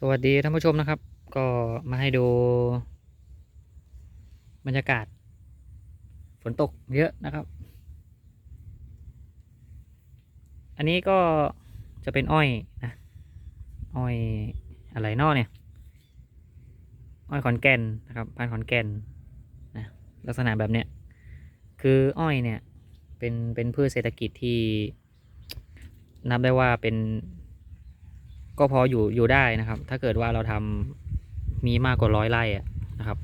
สวัสดีท่านผู้ชมนะครับ ก็มาให้ดู บรรยากาศ ฝนตกเยอะนะครับ อันนี้ก็จะเป็นอ้อยนะอ้อยอะไรนอเนี่ยอ้อยขอนแก่นนะครับพันขอนแก่นนะลักษณะแบบเนี้ยคืออ้อยเนี่ยเป็นเป็นพืชเศรษฐกิจที่นับได้ว่าเป็น ก็พออยู่อยู่ได้นะครับ ถ้าเกิดว่าเราทำมีมากกว่าร้อยไร่นะครับ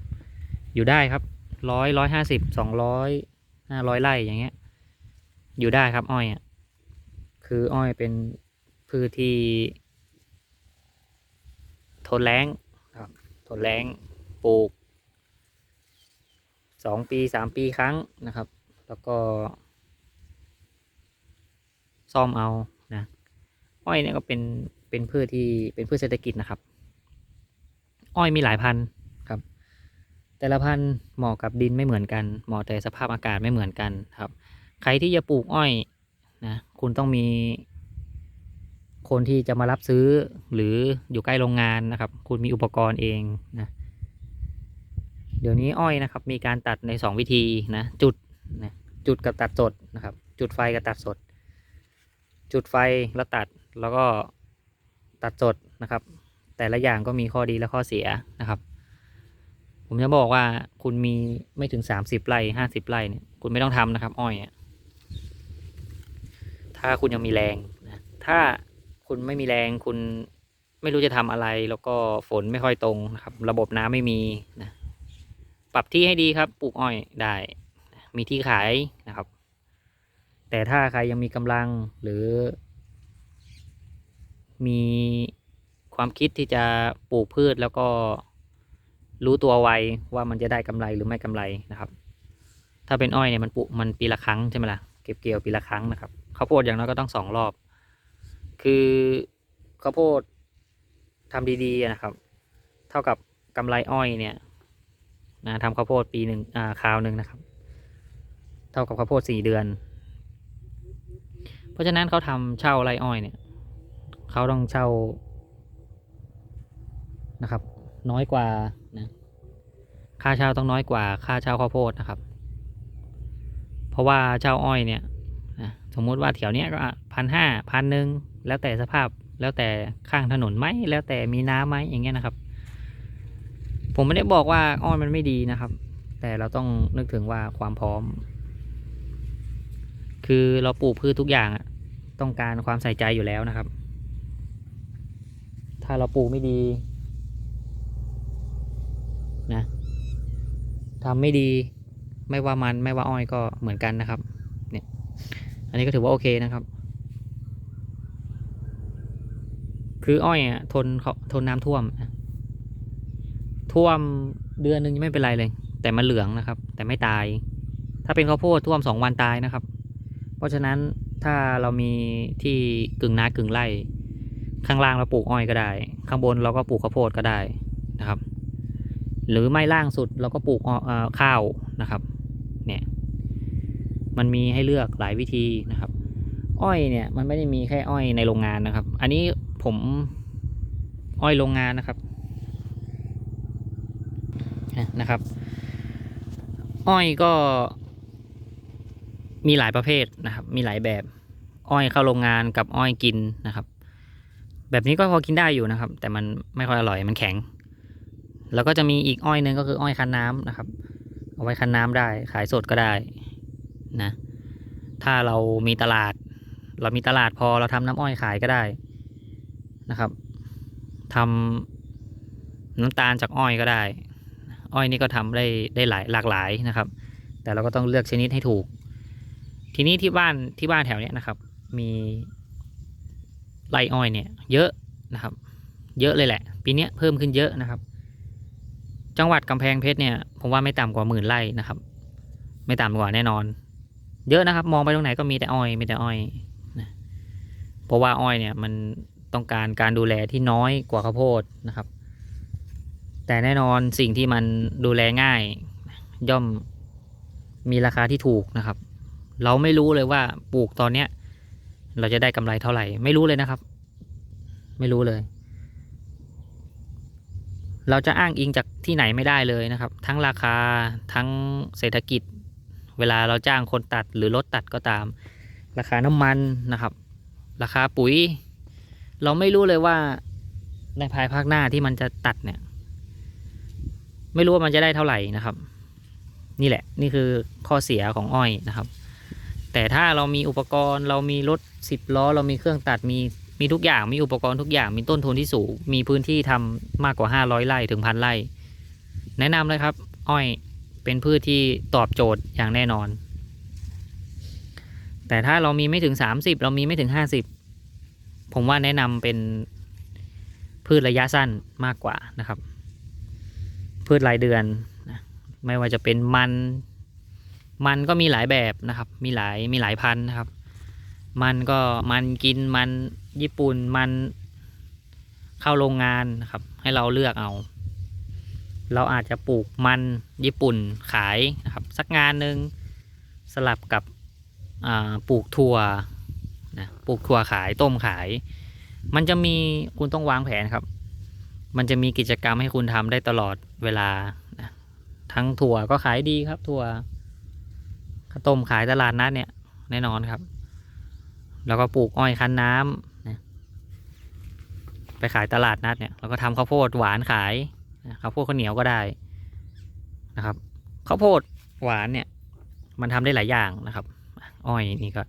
อยู่ได้ครับร้อยร้อยห้าสิบสองร้อยห้าร้อยไร่อย่างเงี้ย อยู่ได้ครับอ้อยอะคืออ้อยเป็นพืชที่ ทนแรงครับ ทนแรงปลูกสองปีสามปีครั้งนะครับ แล้วก็ ซ่อมเอานะอ้อยเนี่ยก็เป็น เป็นพืชที่เป็นพืชเศรษฐกิจนะครับ อ้อยมีหลายพันธุ์ครับ แต่ละพันธุ์เหมาะกับดินไม่เหมือนกัน เหมาะแต่สภาพอากาศไม่เหมือนกันครับ ใครที่จะปลูกอ้อยนะคุณต้องมี คนที่จะมารับซื้อหรืออยู่ใกล้โรงงานนะครับ คุณมีอุปกรณ์เองนะเดี๋ยวนี้อ้อยนะครับ มีการตัดในสองวิธีนะจุดนะจุดกับตัดสดนะครับ จุดไฟกับตัดสด จุดไฟแล้วตัดแล้วก็ ตัดสดนะครับ แต่ละอย่างก็มีข้อดีและข้อเสียนะครับ ผมจะบอกว่าคุณมีไม่ถึงสามสิบไร่ห้าสิบไร่เนี่ยคุณไม่ต้องทำนะครับ อ้อยถ้าคุณยังมีแรงนะถ้าคุณไม่มีแรงคุณไม่รู้จะทำอะไร แล้วก็ฝนไม่ค่อยตรงนะครับ ระบบน้ำไม่มีนะปรับที่ให้ดีครับปลูกอ้อยได้ มีที่ขายนะครับ แต่ถ้าใครยังมีกำลังหรือ มีความคิดที่จะปลูกพืชแล้วก็รู้ตัวไวว่ามันจะได้กำไรหรือไม่กำไรนะครับ ถ้าเป็นอ้อยเนี่ยมันปลูกมันปีละครั้งใช่ไหมล่ะเก็บเกี่ยวปีละครั้งนะครับข้าวโพดอย่างน้อยก็ต้องสองรอบ คือข้าวโพดทำดีๆนะครับ เท่ากับกำไรอ้อยเนี่ยนะทำข้าวโพดปีหนึ่งอ่าคราวหนึ่งนะครับ เท่ากับข้าวโพดสี่เดือน เพราะฉะนั้นเขาทำเช่าไรอ้อยเนี่ย เขาต้องเช่านะครับ น้อยกว่านะค่าเช่าต้องน้อยกว่าค่าเช่าข้าวโพดนะครับ เพราะว่าเช่าอ้อยเนี่ยนะสมมุติว่าแถวเนี้ยก็พันห้าพันหนึ่งแล้วแต่สภาพแล้วแต่ข้างถนนไหมแล้วแต่มีน้ำไหมอย่างเงี้ยนะครับ ผมไม่ได้บอกว่าอ้อยมันไม่ดีนะครับ แต่เราต้องนึกถึงว่าความพร้อม คือเราปลูกพืชทุกอย่างต้องการความใส่ใจอยู่แล้วนะครับ ถ้าเราปลูกไม่ดีนะทำไม่ดีไม่ว่ามันไม่ว่าอ้อยก็เหมือนกันนะครับ เนี่ย อันนี้ก็ถือว่าโอเคนะครับ คืออ้อยอะทนเขาทนน้ำท่วม ท่วมเดือนหนึ่งยังไม่เป็นไรเลย แต่มันเหลืองนะครับ แต่ไม่ตาย ถ้าเป็นข้าวโพดท่วมสองวันตายนะครับ เพราะฉะนั้นถ้าเรามีที่กึ่งนากึ่งไร่ ข้างล่างเราปลูกอ้อยก็ได้ ข้างบนเราก็ปลูกข้าวโพดก็ได้นะครับ หรือไม่ล่างสุดเราก็ปลูกข้าวนะครับ เนี่ย มันมีให้เลือกหลายวิธีนะครับ อ้อยเนี่ย มันไม่ได้มีแค่อ้อยในโรงงานนะครับ อันนี้ผมอ้อยโรงงานนะครับนะครับ อ้อยก็มีหลายประเภทนะครับ มีหลายแบบ อ้อยเข้าโรงงานกับอ้อยกินนะครับ แบบนี้ก็พอกินได้อยู่นะครับ แต่มันไม่ค่อยอร่อยมันแข็ง แล้วก็จะมีอีกอ้อยหนึ่งก็คืออ้อยคั้นน้ำนะครับ เอาไว้คั้นน้ำได้ ขายสดก็ได้นะ ถ้าเรามีตลาด เรามีตลาดพอเราทำน้ำอ้อยขายก็ได้นะครับทำน้ำตาลจากอ้อยก็ได้ อ้อยนี่ก็ทำได้ได้หลายหลากหลายนะครับ แต่เราก็ต้องเลือกชนิดให้ถูก ทีนี้ที่บ้านที่บ้านแถวเนี้ยนะครับ มี ไรอ้อยเนี่ยเยอะนะครับ เยอะเลยแหละ ปีนี้เพิ่มขึ้นเยอะนะครับ จังหวัดกำแพงเพชรเนี่ยผมว่าไม่ต่ำกว่าหมื่นไร่นะครับ ไม่ต่ำกว่าแน่นอน เยอะนะครับ มองไปตรงไหนก็มีแต่อ้อยมีแต่อ้อยนะเพราะว่าอ้อยเนี่ยมันต้องการการดูแลที่น้อยกว่าข้าวโพดนะครับ แต่แน่นอนสิ่งที่มันดูแลง่าย ย่อมมีราคาที่ถูกนะครับ เราไม่รู้เลยว่าปลูกตอนเนี้ย เราจะได้กำไรเท่าไหร่ ไม่รู้เลยนะครับ ไม่รู้เลย เราจะอ้างอิงจากที่ไหนไม่ได้เลยนะครับ ทั้งราคาทั้งเศรษฐกิจ เวลาเราจ้างคนตัดหรือรถตัดก็ตาม ราคาน้ำมันนะครับ ราคาปุ๋ย เราไม่รู้เลยว่าในภายภาคหน้าที่มันจะตัดเนี่ย ไม่รู้ว่ามันจะได้เท่าไหร่นะครับ นี่แหละ นี่คือข้อเสียของอ้อยนะครับ แต่ถ้าเรามีอุปกรณ์ เรามีรถสิบล้อ เรามีเครื่องตัดมีมีทุกอย่างมีอุปกรณ์ทุกอย่างมีต้นทุนที่สูง มีพื้นที่ทำมากกว่า 500ไร่ถึงพันไร่แนะนำเลยครับ อ้อยเป็นพืชที่ตอบโจทย์อย่างแน่นอน แต่ถ้าเรามีไม่ถึง 30 เรามีไม่ถึง 50 ผมว่าแนะนำเป็นพืชระยะสั้นมากกว่านะครับ พืชรายเดือนนะไม่ว่าจะเป็นมัน มันก็มีหลายแบบนะครับ มีหลายมีหลายพันนะครับ มันก็มันกินมันญี่ปุ่นมันเข้าโรงงานนะครับ ให้เราเลือกเอา เราอาจจะปลูกมันญี่ปุ่นขายนะครับ สักงานหนึ่งสลับกับปลูกถั่วนะปลูกถั่วขายต้มขาย มันจะมีคุณต้องวางแผนครับ มันจะมีกิจกรรมให้คุณทำได้ตลอดเวลานะทั้งถั่วก็ขายดีครับถั่ว ข้าวต้มขายตลาดนัดเนี่ยแน่นอนครับ แล้วก็ปลูกอ้อยคั้นน้ำนะไปขายตลาดนัดเนี่ยแล้วก็ทำข้าวโพดหวานขายข้าวโพดข้าวเหนียวก็ได้นะครับข้าวโพดหวานเนี่ย มันทำได้หลายอย่างนะครับ อ้อยนี่ก็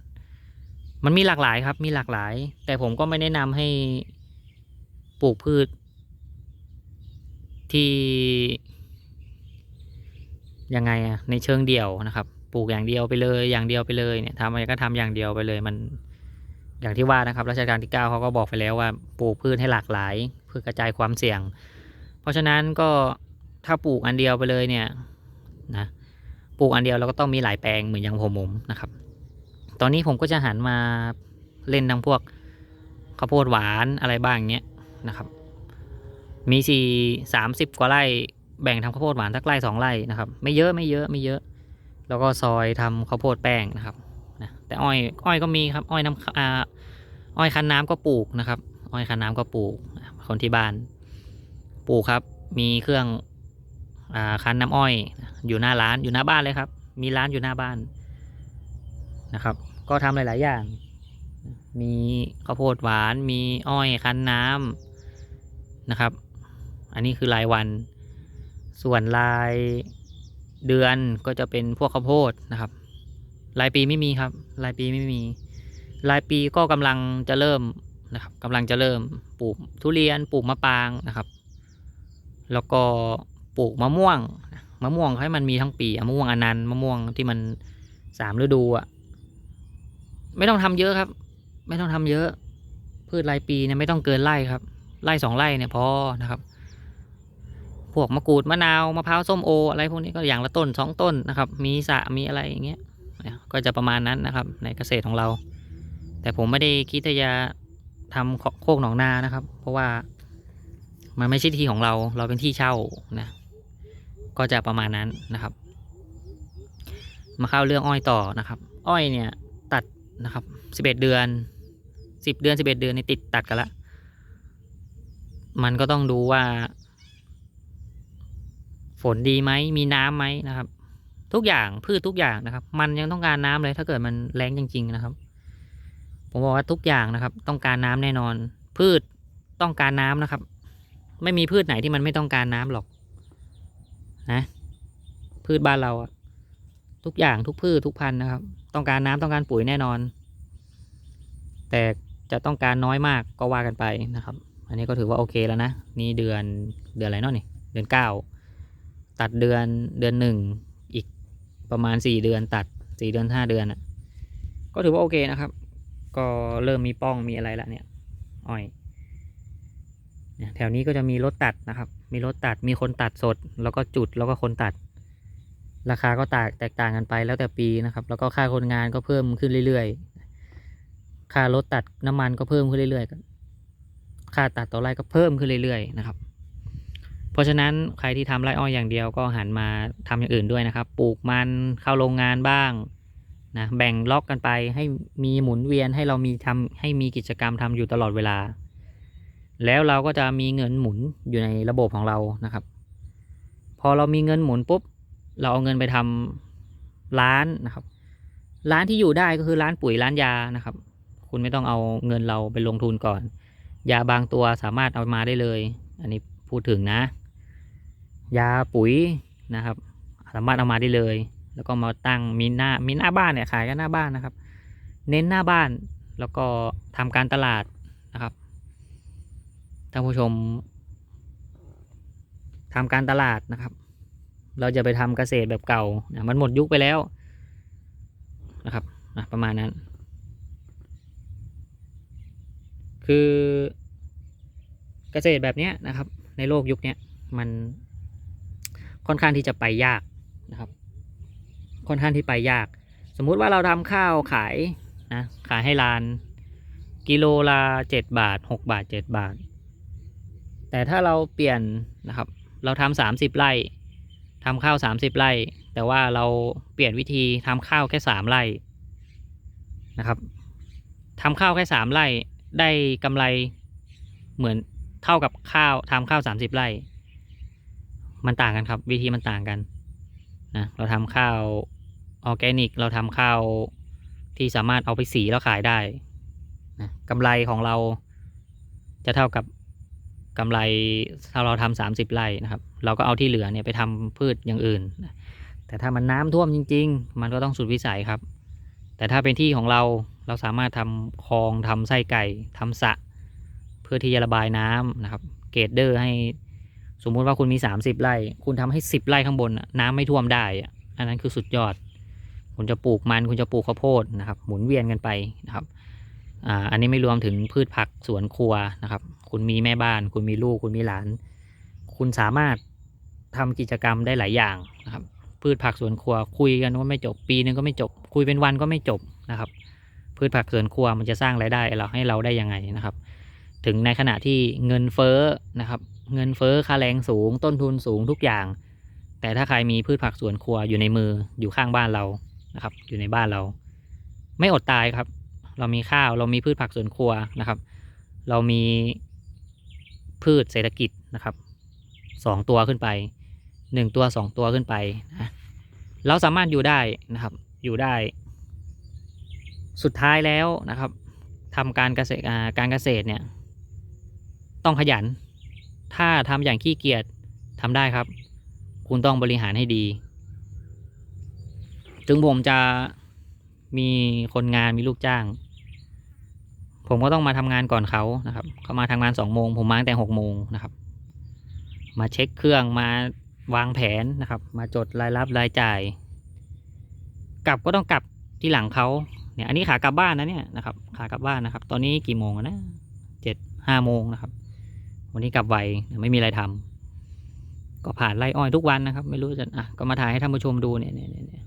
มันมีหลากหลายครับ มีหลากหลาย แต่ผมก็ไม่แนะนำให้ปลูกพืช ที่ยังไงอะในเชิงเดี่ยวนะครับ ปลูกอย่างเดียวไปเลยอย่างเดียวไปเลยเนี่ยทำอะไรก็ทำอย่างเดียวไปเลยมัน อย่างที่ว่านะครับรัชกาลที่เก้าเขาก็บอกไปแล้วว่าปลูกพืชให้หลากหลาย เพื่อกระจายความเสี่ยง เพราะฉะนั้นก็ถ้าปลูกอันเดียวไปเลยเนี่ยนะปลูกอันเดียวเราก็ต้องมีหลายแปลงเหมือนอย่างผมผมนะครับ ตอนนี้ผมก็จะหันมาเล่นทั้งพวกข้าวโพดหวานอะไรบ้างเนี้ยนะครับ มีสี่สามสิบกว่าไร่แบ่งทำข้าวโพดหวานสักไร่สองไร่นะครับ ไม่เยอะไม่เยอะไม่เยอะ แล้วก็ซอยทำข้าวโพดแป้งนะครับนะแต่อ้อยอ้อยก็มีครับอ้อยน้ำอ่าอ้อยคั้นน้ำก็ปลูกนะครับ อ้อยคั้นน้ำก็ปลูกคนที่บ้าน ปลูกครับ มีเครื่องอ่าคั้นน้ำอ้อย อยู่หน้าร้านอยู่หน้าบ้านเลยครับ มีร้านอยู่หน้าบ้านนะครับ ก็ทำหลาย ๆ อย่าง มีข้าวโพดหวาน มีอ้อยคั้นน้ำนะครับ อันนี้คือรายวัน ส่วนราย เดือนก็จะเป็นพวกข้าวโพดนะครับ รายปีไม่มีครับ รายปีไม่มี รายปีก็กำลังจะเริ่มนะครับกำลังจะเริ่มปลูกทุเรียนปลูกมะปรางนะครับ แล้วก็ปลูกมะม่วงมะม่วงให้มันมีทั้งปีมะม่วงอนันต์มะม่วงที่มันสามฤดูอะไม่ต้องทำเยอะครับ ไม่ต้องทำเยอะ พืชรายปีเนี่ยไม่ต้องเกินไร่ครับ ไร่สองไร่เนี่ยพอนะครับ พวกมะกรูดมะนาวมะพร้าวส้มโอ อะไรพวกนี้ก็อย่างละต้นสองต้นนะครับ มีสะมีอะไรอย่างเงี้ยก็จะประมาณนั้นนะครับ ในเกษตรของเรา แต่ผมไม่ได้คิดจะทำโคกหนองนานะครับ เพราะว่ามันไม่ใช่ที่ของเรา เราเป็นที่เช่านะก็จะประมาณนั้นนะครับ มาเข้าเรื่องอ้อยต่อนะครับ อ้อยเนี่ยตัดนะครับสิบเอ็ดเดือนสิบเดือนสิบเอ็ดเดือนนี่ติดตัดกันละ มันก็ต้องดูว่า ฝนดีไหมมีน้ำไหมนะครับ ทุกอย่างพืชทุกอย่างนะครับ มันยังต้องการน้ำเลย ถ้าเกิดมันแรงจริง ๆ นะครับ ผมบอกว่าทุกอย่างนะครับ ต้องการน้ำแน่นอน พืชต้องการน้ำนะครับ ไม่มีพืชไหนที่มันไม่ต้องการน้ำหรอก นะ พืชบ้านเราอะทุกอย่างทุกพืชทุกพันธุ์นะครับ ต้องการน้ำต้องการปุ๋ยแน่นอน แต่จะต้องการน้อยมากก็ว่ากันไปนะครับ อันนี้ก็ถือว่าโอเคแล้วนะ นี่เดือนเดือนอะไรเนาะนี่ เดือนเก้า ตัดเดือนเดือนหนึ่งอีกประมาณสี่เดือนตัดสี่เดือนห้าเดือนอะ ก็ถือว่าโอเคนะครับ ก็เริ่มมีป้องมีอะไรละเนี่ยอ้อยเนี่ยแถวนี้ก็จะมีรถตัดนะครับ มีรถตัดมีคนตัดสด แล้วก็จุดแล้วก็คนตัด ราคาก็แตกแตกต่างกันไปแล้วแต่ปีนะครับ แล้วก็ค่าคนงานก็เพิ่มขึ้นเรื่อยๆ ค่ารถตัดน้ำมันก็เพิ่มขึ้นเรื่อยๆ ค่าตัดต่อไร่ก็เพิ่มขึ้นเรื่อยๆนะครับ เพราะฉะนั้นใครที่ทำไร่อ้อยอย่างเดียวก็หันมาทำอย่างอื่นด้วยนะครับ ปลูกมันเข้าโรงงานบ้างนะแบ่งล็อกกันไปให้มีหมุนเวียนให้เรามีทำให้มีกิจกรรมทำอยู่ตลอดเวลา แล้วเราก็จะมีเงินหมุนอยู่ในระบบของเรานะครับ พอเรามีเงินหมุนปุ๊บ เราเอาเงินไปทำร้านนะครับร้านที่อยู่ได้ก็คือร้านปุ๋ยร้านยานะครับ คุณไม่ต้องเอาเงินเราไปลงทุนก่อน ยาบางตัวสามารถเอามาได้เลย อันนี้พูดถึงนะ ยาปุ๋ยนะครับสามารถเอามาได้เลย แล้วก็มาตั้งมีหน้ามีหน้าบ้านเนี่ยขายกันหน้าบ้านนะครับ เน้นหน้าบ้านแล้วก็ทำการตลาดนะครับท่านผู้ชมทำการตลาดนะครับ เราจะไปทำเกษตรแบบเก่านะมันหมดยุคไปแล้วนะครับนะประมาณนั้น คือเกษตรแบบเนี้ยนะครับ ในโลกยุคเนี้ยมัน ค่อนข้างที่จะไปยากนะครับ ค่อนข้างที่ไปยาก สมมุติว่าเราทำข้าวขายนะขายให้ร้าน กิโลละเจ็ดบาทหกบาทเจ็ดบาท แต่ถ้าเราเปลี่ยนนะครับ เราทำสามสิบไร่ทำข้าวสามสิบไร่ แต่ว่าเราเปลี่ยนวิธีทำข้าวแค่สามไร่นะครับทำข้าวแค่สามไร่ได้กำไรเหมือนเท่ากับข้าวทำข้าวสามสิบไร่ มันต่างกันครับ วิธีมันต่างกันนะเราทำข้าวออร์แกนิก เราทำข้าวที่สามารถเอาไปสีแล้วขายได้นะกำไรของเราจะเท่ากับกำไรถ้าเราทำสามสิบไร่นะครับ เราก็เอาที่เหลือเนี่ยไปทำพืชอย่างอื่น แต่ถ้ามันน้ำท่วมจริง ๆ มันก็ต้องสุดวิสัยครับ แต่ถ้าเป็นที่ของเราเราสามารถทำคลองทำไส้ไก่ทำสระเพื่อที่จะระบายน้ำนะครับ เกรดเดอร์ให้ สมมุติว่าคุณมี 30 ไร่ คุณทำให้ 10 ไร่ข้างบนน่ะน้ำไม่ท่วมได้ อันนั้นคือสุดยอด คุณจะปลูกมัน คุณจะปลูกข้าวโพดนะครับ หมุนเวียนกันไปนะครับอ่าอันนี้ไม่รวมถึงพืชผักสวนครัวนะครับ คุณมีแม่บ้าน คุณมีลูก คุณมีหลาน คุณสามารถทำกิจกรรมได้หลายอย่างนะครับ พืชผักสวนครัวคุยกันว่าไม่จบ ปีนึงก็ไม่จบ คุยเป็นวันก็ไม่จบนะครับ พืชผักสวนครัวมันจะสร้างรายได้เราให้เราได้ยังไงนะครับ ถึงในขณะที่เงินเฟ้อนะครับ เงินเฟ้อค่าแรงสูง ต้นทุนสูงทุกอย่าง แต่ถ้าใครมีพืชผักสวนครัวอยู่ในมืออยู่ข้างบ้านเรานะครับ อยู่ในบ้านเรา ไม่อดตายครับ เรามีข้าวเรามีพืชผักสวนครัวนะครับ เรามีพืชเศรษฐกิจนะครับสองตัวขึ้นไปหนึ่งตัวสองตัวขึ้นไปนะเราสามารถอยู่ได้นะครับ อยู่ได้ สุดท้ายแล้วนะครับทำการเกษตรการเกษตรเนี่ย ต้องขยัน ถ้าทำอย่างขี้เกียจทำได้ครับ คุณต้องบริหารให้ดี ถึงผมจะมีคนงานมีลูกจ้าง ผมก็ต้องมาทำงานก่อนเขานะครับ เขามาทำงานสองโมงผมมาตั้งแต่หกโมงนะครับ มาเช็คเครื่องมาวางแผนนะครับ มาจดรายรับรายจ่าย กลับก็ต้องกลับที่หลังเขาเนี่ยอันนี้ขากลับบ้านนะเนี่ยนะครับ ขากลับบ้านนะครับ ตอนนี้กี่โมงนะเจ็ดห้าโมงนะครับ วันนี้กลับไวไม่มีอะไรทำก็ผ่านไร่อ้อยทุกวันนะครับ ไม่รู้จะอะก็มาถ่ายให้ท่านผู้ชมดูเนี่ยเนี่ยเนี่ย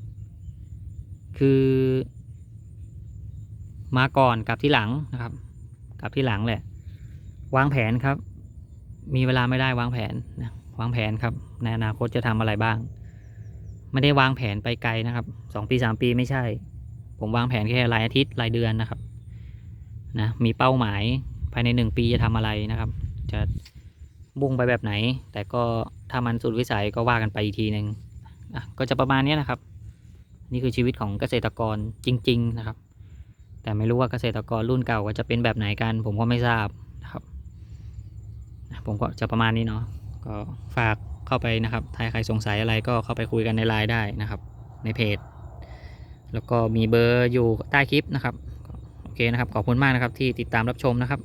คือ มาก่อนกับที่หลังนะครับกับที่หลังแหละ วางแผนครับ มีเวลาไม่ได้วางแผนนะวางแผนครับ ในอนาคตจะทำอะไรบ้าง ไม่ได้วางแผนไปไกลนะครับสองปีสามปีไม่ใช่ ผมวางแผนแค่รายอาทิตย์รายเดือนนะครับนะมีเป้าหมายภายในหนึ่งปีจะทำอะไรนะครับ จะบุ่งไปแบบไหน แต่ก็ถ้ามันสุดวิสัยก็ว่ากันไปอีกทีหนึ่งอะก็จะประมาณนี้นะครับ นี่คือชีวิตของเกษตรกรจริง ๆนะครับ แต่ไม่รู้ว่าเกษตรกรรุ่นเก่าก็จะเป็นแบบไหนกัน ผมก็ไม่ทราบนะครับ ผมก็จะประมาณนี้เนาะก็ฝากเข้าไปนะครับถ้าใครสงสัยอะไรก็เข้าไปคุยกันในไลน์ได้นะครับ ในเพจ แล้วก็มีเบอร์อยู่ใต้คลิปนะครับโอเคนะครับขอบคุณมากนะครับที่ติดตามรับชมนะครับ